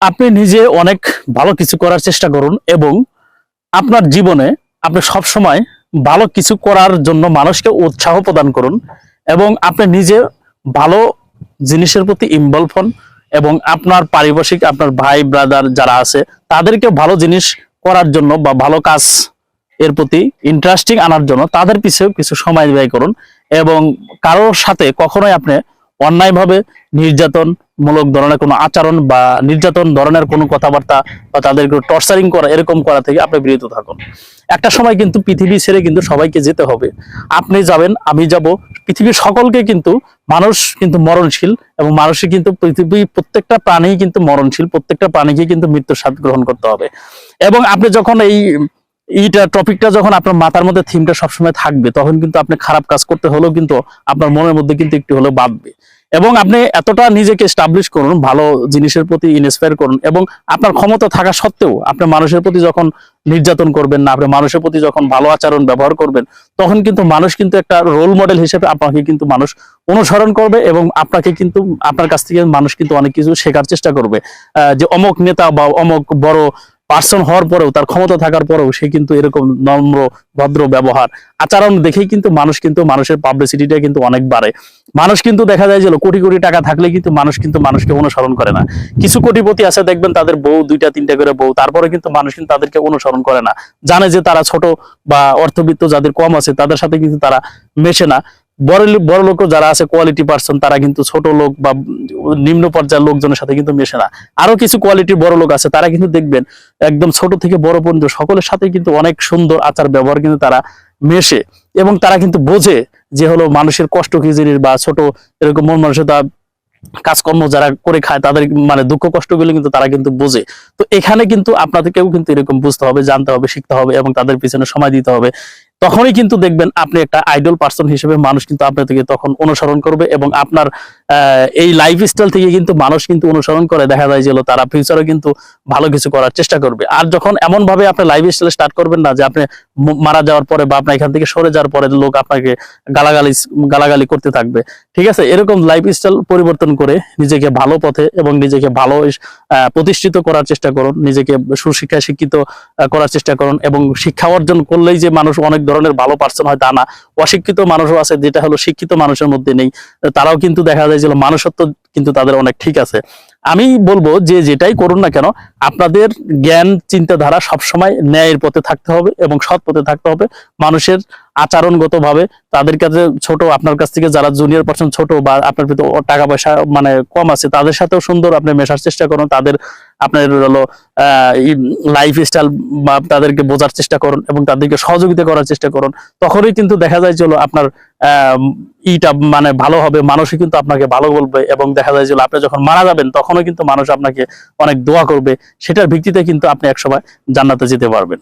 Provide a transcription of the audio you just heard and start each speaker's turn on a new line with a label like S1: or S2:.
S1: আপনি নিজে অনেক ভালো কিছু করার চেষ্টা করুন এবং আপনার জীবনে আপনি সব সময় ভালো কিছু করার জন্য মানুষকে উৎসাহ প্রদান করুন এবং আপনি নিজে ভালো জিনিসের প্রতি ইনভলভ হন এবং আপনার পারিপার্শ্বিক, আপনার ভাই ব্রাদার যারা আছে, তাদেরকে ভালো জিনিস করার জন্য বা ভালো কাজ এর প্রতি ইন্টারেস্টিং আনার জন্য তাদের পিছেও কিছু সময় ব্যয় করুন এবং কারোর সাথে কখনোই আপনি অন্যায়ভাবে নির্যাতন মূলক ধরনের কোনো আচরণ বা নির্যাতন ধরনের কোনো কথাবার্তা বা তাদেরকে টর্চারিং করা, এরকম করা থেকে আপনি বিরত থাকুন। একটা সময় কিন্তু পৃথিবী ছেড়ে কিন্তু সবাইকে যেতে হবে। আপনি যাবেন, আমি যাব। পৃথিবীর সকলকে কিন্তু মানুষ কিন্তু মরণশীল এবং মানুষের কিন্তু পৃথিবী প্রত্যেকটা প্রাণী কিন্তু মরণশীল, প্রত্যেকটা প্রাণীকে কিন্তু মৃত্যুর স্বাদ গ্রহণ করতে হবে। এবং আপনি যখন এই এইটা টপিকটা যখন আপনার মাথার মধ্যে থিমটা সবসময় থাকবে, তখন কিন্তু আপনি খারাপ কাজ করতে হলেও কিন্তু আপনার মনের মধ্যে কিন্তু একটু হলেও বাঁধবে। এবং আপনি এতটা নিজেকে স্টাবলিশ করুন, ভালো জিনিসের প্রতি ইন্সপায়ার করুন এবং আপনার ক্ষমতা থাকা সত্ত্বেও আপনি মানুষের প্রতি যখন নির্যাতন করবেন না, আপনি মানুষের প্রতি যখন ভালো আচরণ ব্যবহার করবেন, তখন কিন্তু মানুষ কিন্তু একটা রোল মডেল হিসেবে আপনাকে কিন্তু মানুষ অনুসরণ করবে এবং আপনাকে কিন্তু, আপনার কাছ থেকে মানুষ কিন্তু অনেক কিছু শেখার চেষ্টা করবে। যে অমক নেতা বা অমক বড় পার্সন হওয়ার পরেও, তার ক্ষমতা থাকার পরেও সে কিন্তু এরকম নম্র, ভদ্র ব্যবহার। আচরণ দেখেই কিন্তু মানুষ কিন্তু মানুষের পাবলিসিটিটা কিন্তু অনেক বাড়ে। মানুষ কিন্তু দেখা যায় যে কোটি কোটি টাকা থাকলে কিন্তু মানুষ কিন্তু মানুষকে অনুসরণ করে না। কিছু কোটিপতি আছে, দেখবেন তাদের বউ, দুইটা, তিনটা করে বউ, তারপরে কিন্তু মানুষ কিন্তু তাদেরকে অনুসরণ করে না। জানে যে তারা ছোট বা অর্থবিত্ত, যাদের কম আছে, তাদের সাথে কিন্তু তারা মেশে না। বড় বড় লোক যারা আছে কোয়ালিটি পার্সন তারা কিন্তু ছোট লোক বা নিম্ন পর্যায়ের লোকজনের সাথে কিন্তু মেশে না। আরও কিছু কোয়ালিটির বড় লোক আছে, তারা কিন্তু দেখবেন একদম ছোট থেকে বড় পর্যন্ত সকলের সাথে কিন্তু অনেক সুন্দর আচার ব্যবহার কিন্তু তারা মেশে এবং তারা কিন্তু বোঝে যে হলো মানুষের কষ্ট কি জিনিস বা ছোট এরকম মন মানুষতা কাজকর্ম যারা করে খায়, তাদের মানে দুঃখ কষ্টগুলো কিন্তু তারা কিন্তু বোঝে। তো এখানে কিন্তু আপনাদেরকেও কিন্তু এরকম বুঝতে হবে, জানতে হবে, শিখতে হবে এবং তাদের পিছনে সময় দিতে হবে। তখনই কিন্তু দেখবেন আপনি একটা আইডল পার্সন হিসেবে মানুষ কিন্তু আপনার থেকে তখন অনুসরণ করবে এবং আপনার এই লাইফ স্টাইল থেকে কিন্তু মানুষ কিন্তু অনুসরণ করে। দেখা যায় যে তারা ফিউচারে কিন্তু ভালো কিছু করার চেষ্টা করবে। আর যখন এমন ভাবে আপনি লাইফ স্টাইল স্টার্ট করবেন না যে আপনি মারা যাওয়ার পরে বা আপনার এখান থেকে সরে যাওয়ার পরে লোক আপনাকে গালাগালি গালাগালি করতে থাকবে। ঠিক আছে? এরকম লাইফ স্টাইল পরিবর্তন করে নিজেকে ভালো পথে এবং নিজেকে ভালো প্রতিষ্ঠিত করার চেষ্টা করুন। নিজেকে সুশিক্ষায় শিক্ষিত করার চেষ্টা করুন এবং শিক্ষা অর্জন করলেই যে মানুষ অনেক ধরনের ভালো পার্সন হয় তা না। অশিক্ষিত মানুষও আছে, যেটা হলো শিক্ষিত মানুষের মধ্যে নেই। তারাও কিন্তু দেখা যায় যে মানুষত্ব কিন্তু তাদের অনেক ঠিক আছে। আমি বলব যে যেটাই করুন না কেন, আপনাদের জ্ঞান, চিন্তাধারা সবসময় ন্যায়ের পথে থাকতে হবে এবং সৎ পথে থাকতে হবে। মানুষের আচরণগত ভাবে তাদের কাছে ছোট, আপনার কাছ থেকে যারা জুনিয়র পার্সন ছোট বা আপনার টাকা পয়সা মানে কম আছে, তাদের সাথেও সুন্দর আপনি মেশার চেষ্টা করুন। তাদের আপনার হলো লাইফ স্টাইল বা তাদেরকে বোঝার চেষ্টা করুন এবং তাদেরকে সহযোগিতা করার চেষ্টা করুন, তখনই কিন্তু দেখা যায় চলো আপনার ইটা মানে ভালো হবে, মানুষই কিন্তু আপনাকে ভালো বলবে এবং দেখা যায় যে আপনি যখন মারা যাবেন তখনও কিন্তু মানুষ আপনাকে অনেক দোয়া করবে, সেটার ভিত্তিতে কিন্তু আপনি একসময় জান্নাতে যেতে পারবেন।